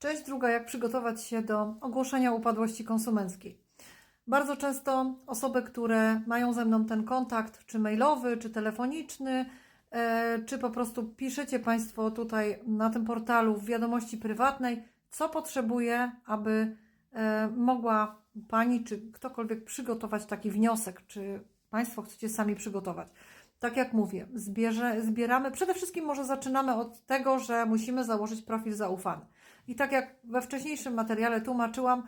Część druga, jak przygotować się do ogłoszenia upadłości konsumenckiej. Bardzo często osoby, które mają ze mną ten kontakt, czy mailowy, czy telefoniczny, e, czy po prostu piszecie Państwo tutaj na tym portalu w wiadomości prywatnej, co potrzebuje, aby e, mogła Pani, czy ktokolwiek przygotować taki wniosek, czy Państwo chcecie sami przygotować. Tak jak mówię, zbierze, zbieramy, przede wszystkim może zaczynamy od tego, że musimy założyć profil zaufany. I tak jak we wcześniejszym materiale tłumaczyłam,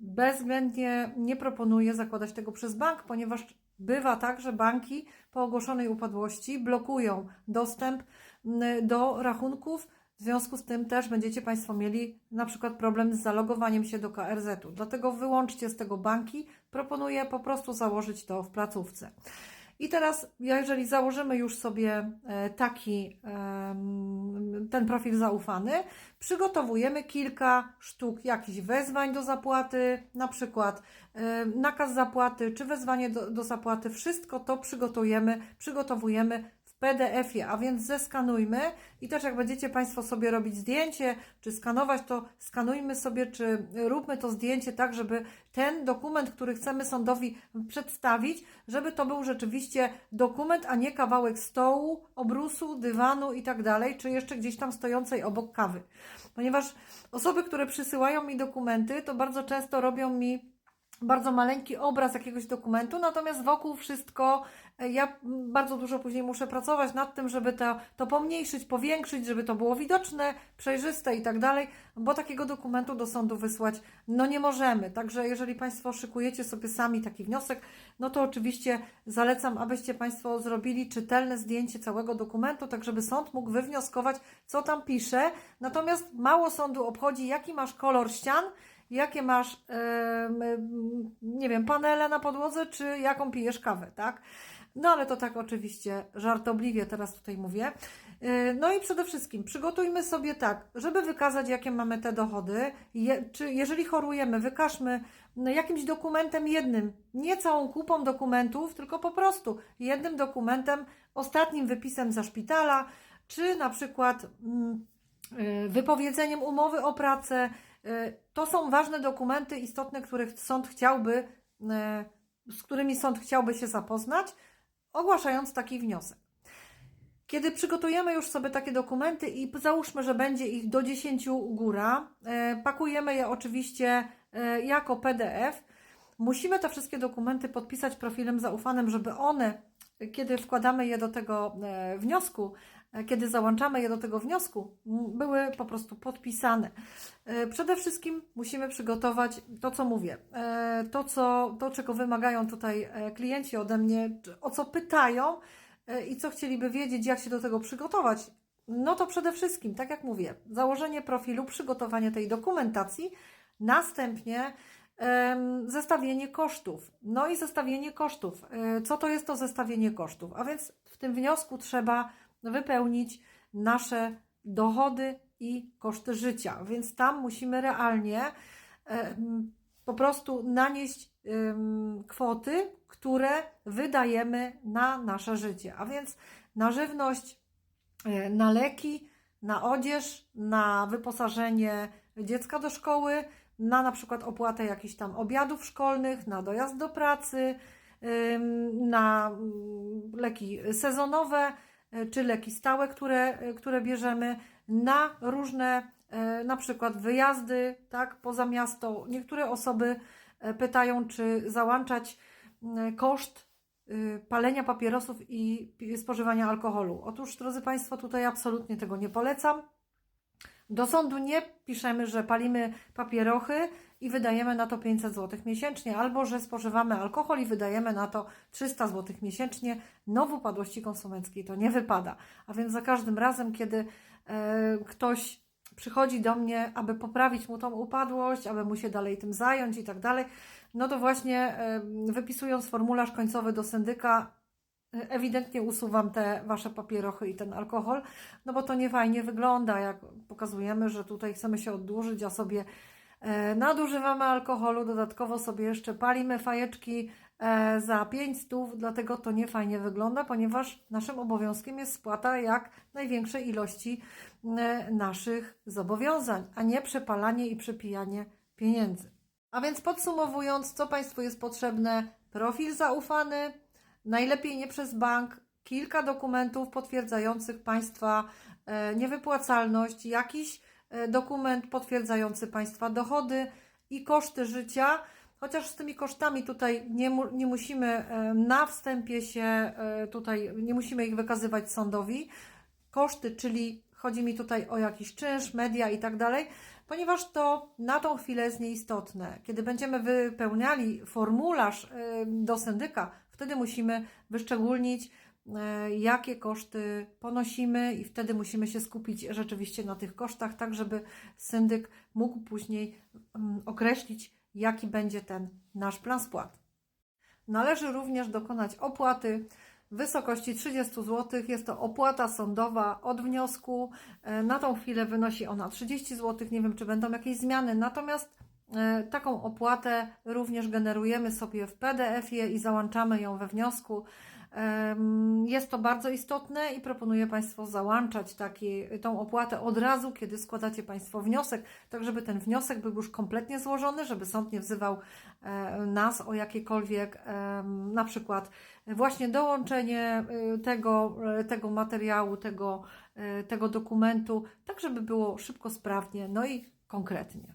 bezwzględnie nie proponuję zakładać tego przez bank, ponieważ bywa tak, że banki po ogłoszonej upadłości blokują dostęp mm, do rachunków. W związku z tym też będziecie Państwo mieli na przykład problem z zalogowaniem się do KRZ-u. Dlatego wyłączcie z tego banki. Proponuję po prostu założyć to w placówce. I teraz, jeżeli założymy już sobie e, taki ten profil zaufany, przygotowujemy kilka sztuk jakichś wezwań do zapłaty, na przykład e, nakaz zapłaty czy wezwanie do, do zapłaty. Wszystko to przygotujemy, przygotowujemy PDF-ie, a więc zeskanujmy i też jak będziecie Państwo sobie robić zdjęcie, czy skanować, to skanujmy sobie, czy róbmy to zdjęcie tak, żeby ten dokument, który chcemy sądowi przedstawić, żeby to był rzeczywiście dokument, a nie kawałek stołu, obrusu, dywanu i tak dalej, czy jeszcze gdzieś tam stojącej obok kawy. Ponieważ osoby, które przysyłają mi dokumenty, to bardzo często robią mi bardzo maleńki obraz jakiegoś dokumentu, natomiast wokół wszystko e, ja bardzo dużo później muszę pracować nad tym, żeby to, to pomniejszyć, powiększyć, żeby to było widoczne, przejrzyste i tak dalej, bo takiego dokumentu do sądu wysłać no nie możemy. Także jeżeli Państwo szykujecie sobie sami taki wniosek, no to oczywiście zalecam, abyście Państwo zrobili czytelne zdjęcie całego dokumentu, tak żeby sąd mógł wywnioskować, co tam pisze. Natomiast mało sądu obchodzi, jaki masz kolor ścian, jakie masz, nie wiem, panele na podłodze, czy jaką pijesz kawę, tak? No ale to tak oczywiście żartobliwie teraz tutaj mówię. Yy, No i przede wszystkim przygotujmy sobie tak, żeby wykazać, jakie mamy te dochody. Je, czy jeżeli chorujemy, wykażmy no, jakimś dokumentem jednym, nie całą kupą dokumentów, tylko po prostu jednym dokumentem, ostatnim wypisem za szpitala, czy na przykład mm, yy, wypowiedzeniem umowy o pracę. Yy, To są ważne dokumenty istotne, których sąd chciałby, yy, z którymi sąd chciałby się zapoznać, ogłaszając taki wniosek. Kiedy przygotujemy już sobie takie dokumenty i załóżmy, że będzie ich do 10 góra, e, pakujemy je oczywiście jako PDF. Musimy te wszystkie dokumenty podpisać profilem zaufanym, żeby one, kiedy wkładamy je do tego wniosku, kiedy załączamy je do tego wniosku, były po prostu podpisane. E, Przede wszystkim musimy przygotować to, co mówię, e, to, co, to czego wymagają tutaj e, klienci ode mnie, o co pytają e, i co chcieliby wiedzieć, jak się do tego przygotować. No to przede wszystkim, tak jak mówię, założenie profilu, przygotowanie tej dokumentacji, następnie zestawienie kosztów. No i zestawienie kosztów. E, Co to jest to zestawienie kosztów? A więc w tym wniosku trzeba wypełnić nasze dochody i koszty życia, więc tam musimy realnie po prostu nanieść kwoty, które wydajemy na nasze życie, a więc na żywność, e, na leki, na odzież, na wyposażenie dziecka do szkoły, na na przykład opłatę jakichś tam obiadów szkolnych, na dojazd do pracy, na mm, leki sezonowe czy leki stałe, które, e, które bierzemy, na różne e, na przykład wyjazdy tak, poza miasto. Niektóre osoby e, pytają, czy załączać mm, koszt y, palenia papierosów i spożywania alkoholu. Otóż, drodzy Państwo, tutaj absolutnie tego nie polecam. Do sądu nie piszemy, że palimy papierochy i wydajemy na to 500 zł miesięcznie, albo że spożywamy alkohol i wydajemy na to 300 zł miesięcznie. No w upadłości konsumenckiej to nie wypada. A więc za każdym razem, kiedy e, ktoś przychodzi do mnie, aby poprawić mu tą upadłość, aby mu się dalej tym zająć i tak dalej, no to właśnie e, wypisując formularz końcowy do syndyka, ewidentnie usuwam te wasze papierochy i ten alkohol, no bo to nie fajnie wygląda, jak pokazujemy, że tutaj chcemy się oddłużyć, a sobie nadużywamy alkoholu, dodatkowo sobie jeszcze palimy fajeczki e, za 5 stów, dlatego to nie fajnie wygląda, ponieważ naszym obowiązkiem jest spłata jak największej ilości e, naszych zobowiązań, a nie przepalanie i przepijanie pieniędzy. A więc podsumowując, co Państwu jest potrzebne? Profil zaufany, najlepiej nie przez bank, kilka dokumentów potwierdzających Państwa e, niewypłacalność, jakiś e, dokument potwierdzający Państwa dochody i koszty życia. Chociaż z tymi kosztami tutaj nie, nie musimy e, na wstępie się e, tutaj, nie musimy ich wykazywać sądowi. Koszty, czyli chodzi mi tutaj o jakiś czynsz, media i tak dalej, ponieważ to na tą chwilę jest nieistotne. Kiedy będziemy wypełniali formularz e, do syndyka, wtedy musimy wyszczególnić, e, jakie koszty ponosimy, i wtedy musimy się skupić rzeczywiście na tych kosztach, tak żeby syndyk mógł później mm, określić, jaki będzie ten nasz plan spłat. Należy również dokonać opłaty w wysokości 30 zł. Jest to opłata sądowa od wniosku. E, Na tą chwilę wynosi ona 30 zł. Nie wiem, czy będą jakieś zmiany. Natomiast e, taką opłatę również generujemy sobie w PDF-ie i załączamy ją we wniosku. Jest to bardzo istotne i proponuję Państwu załączać taki, tą opłatę od razu, kiedy składacie Państwo wniosek, tak żeby ten wniosek był już kompletnie złożony, żeby sąd nie wzywał e, nas o jakiekolwiek na przykład właśnie dołączenie y, tego, y, tego materiału, tego, y, tego dokumentu, tak żeby było szybko, sprawnie, no i konkretnie.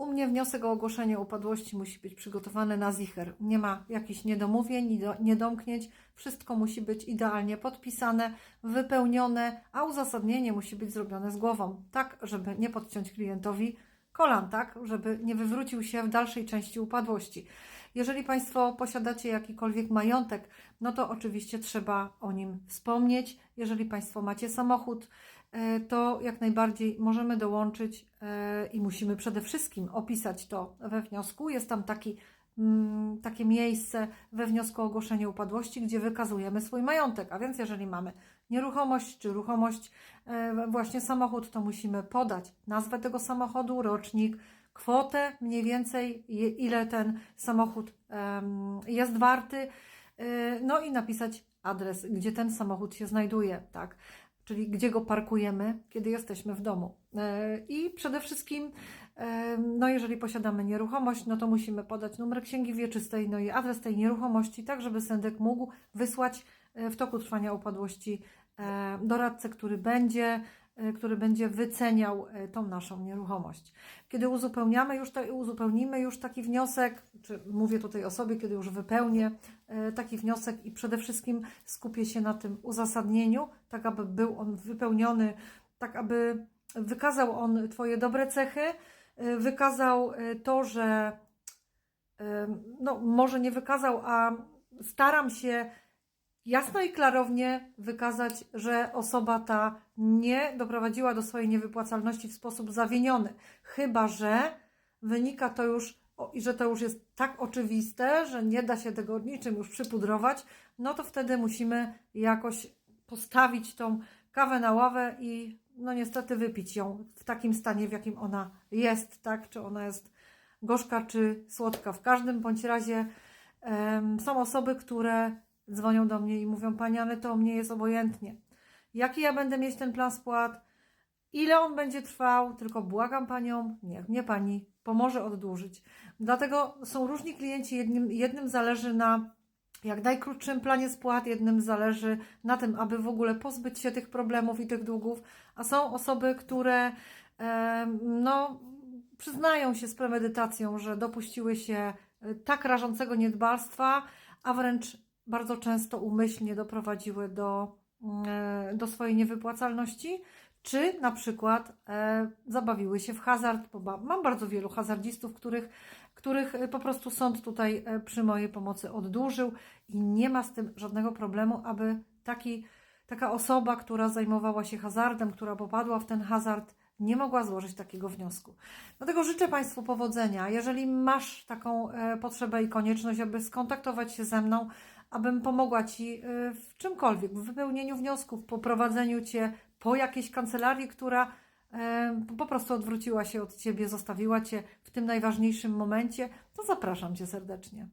U mnie wniosek o ogłoszenie upadłości musi być przygotowany na zicher. Nie ma jakichś niedomówień, niedo- niedomknięć. Wszystko musi być idealnie podpisane, wypełnione, a uzasadnienie musi być zrobione z głową, tak żeby nie podciąć klientowi kolan, tak żeby nie wywrócił się w dalszej części upadłości. Jeżeli Państwo posiadacie jakikolwiek majątek, no to oczywiście trzeba o nim wspomnieć. Jeżeli Państwo macie samochód, to jak najbardziej możemy dołączyć e, i musimy przede wszystkim opisać to we wniosku. Jest tam taki, mm, takie miejsce we wniosku o ogłoszenie upadłości, gdzie wykazujemy swój majątek. A więc jeżeli mamy nieruchomość czy ruchomość, e, właśnie samochód, to musimy podać nazwę tego samochodu, rocznik, kwotę mniej więcej, ile ten samochód jest warty, e, no i napisać adres, gdzie ten samochód się znajduje, tak? Czyli gdzie go parkujemy, kiedy jesteśmy w domu. E, I przede wszystkim, em, no jeżeli posiadamy nieruchomość, no to musimy podać numer księgi wieczystej, no i adres tej nieruchomości, tak żeby sędzek mógł wysłać e, w toku trwania upadłości e, doradcę, który będzie, e, który będzie wyceniał e, tą naszą nieruchomość. Kiedy uzupełniamy już to, uzupełnimy już taki wniosek, czy mówię tutaj o sobie, kiedy już wypełnię e, taki wniosek i przede wszystkim skupię się na tym uzasadnieniu, tak aby był on wypełniony, tak aby wykazał on Twoje dobre cechy, e, wykazał e, to, że e, no może nie wykazał, a staram się jasno i klarownie wykazać, że osoba ta nie doprowadziła do swojej niewypłacalności w sposób zawiniony, chyba że wynika to już i że to już jest tak oczywiste, że nie da się tego niczym już przypudrować, no to wtedy musimy jakoś postawić tą kawę na ławę i no niestety wypić ją w takim stanie, w jakim ona jest, tak? Czy ona jest gorzka, czy słodka. W każdym bądź razie em, są osoby, które dzwonią do mnie i mówią, Pani, ale to mnie jest obojętnie. Jaki ja będę mieć ten plan spłat? Ile on będzie trwał? Tylko błagam Panią, niech mnie Pani pomoże oddłużyć. Dlatego są różni klienci. Jednym, jednym zależy na jak najkrótszym planie spłat, jednym zależy na tym, aby w ogóle pozbyć się tych problemów i tych długów, a są osoby, które em, no, przyznają się z premedytacją, że dopuściły się e, tak rażącego niedbalstwa, a wręcz bardzo często umyślnie doprowadziły do, e, do swojej niewypłacalności, czy na przykład e, zabawiły się w hazard, bo mam bardzo wielu hazardzistów, których, których e, po prostu sąd tutaj przy mojej pomocy oddłużył i nie ma z tym żadnego problemu, aby taki, taka osoba, która zajmowała się hazardem, która popadła w ten hazard, nie mogła złożyć takiego wniosku. Dlatego życzę Państwu powodzenia. Jeżeli masz taką e, potrzebę i konieczność, aby skontaktować się ze mną, abym pomogła Ci e, w czymkolwiek, w wypełnieniu wniosków, po prowadzeniu Cię po jakiejś kancelarii, która e, po prostu odwróciła się od Ciebie, zostawiła Cię w tym najważniejszym momencie, to zapraszam Cię serdecznie.